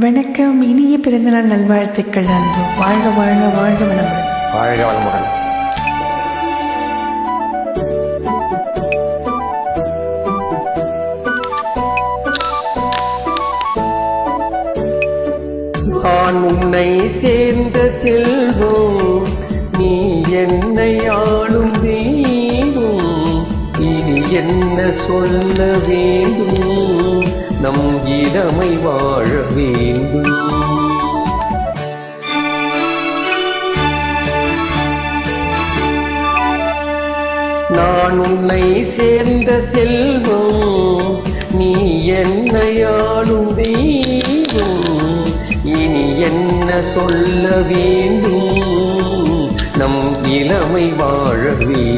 வணக்கம் இனிய பிறந்தநாள் நல்வாழ்த்துக்கள் அன்பு. வாழ்க வாழ்க வாழ்க வளமுடன். வாழ்க வளமுடன். நான் உன்னை சேர்ந்த செல்வம் நீ என்னை ஆளும் தெய்வம். இனி என்ன சொல்ல வேண்டும்? நம் இடமை வாழ வேண்டும். நான் உன்னை சேர்ந்த செல்வம் நீ என்னை ஆளும் தெய்வம் இனி என்ன சொல்ல வேண்டும்? நம் இளமை வாழ வேண்டும்.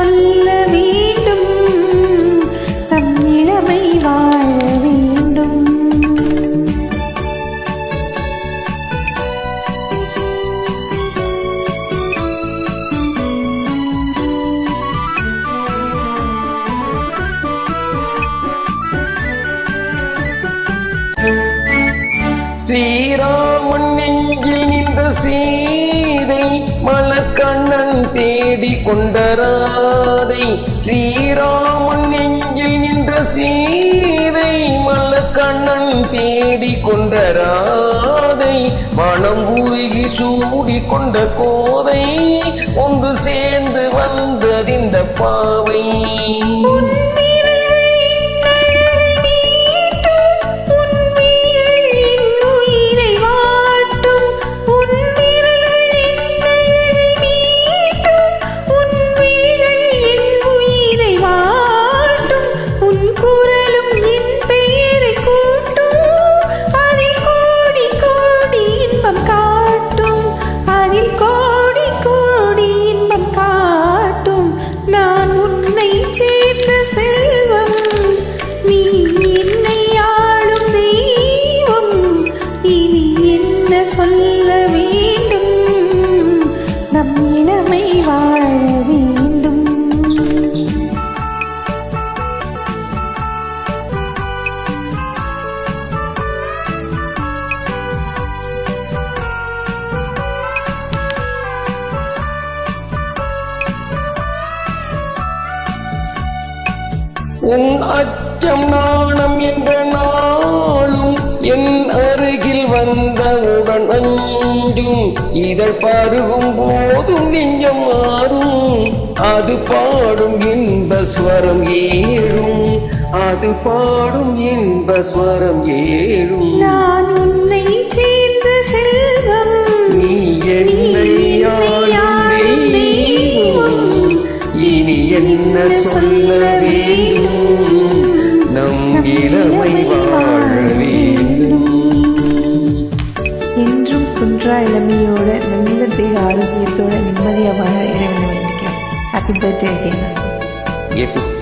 சொல்ல வேண்டும் நம் இளமை வாழ வேண்டும் ஸ்ரீராமன் நெஞ்சில் நின்ற சீதை மலக்கண்ணன் தேடி கொண்டராதை ஸ்ரீராமன் நெஞ்சில் நின்ற சீதை மலக்கண்ணன் தேடி கொண்டராதை மனம் உருகி சூடி கொண்ட கோதை ஒன்று சேர்ந்து வந்ததிந்த பாவை. உன் அச்சம் நாணம் என்ற நாளும் என் அருகில் வந்தவுடன் அஞ்சும். இதழ் பருகும் போதும் நெஞ்சம் மாறும் அது பாடும் இன்ப ஸ்வரம் ஏழும். அது பாடும் இன்ப ஸ்வரம் ஏழும். நான் உன்னை சேர்ந்த செல்வம். நீ என்னை இனி என்ன சொல்ல ஆரோக்கியத்தோட நிம்மதியாக வாழ இறைவனை வேண்டிக்கிறேன்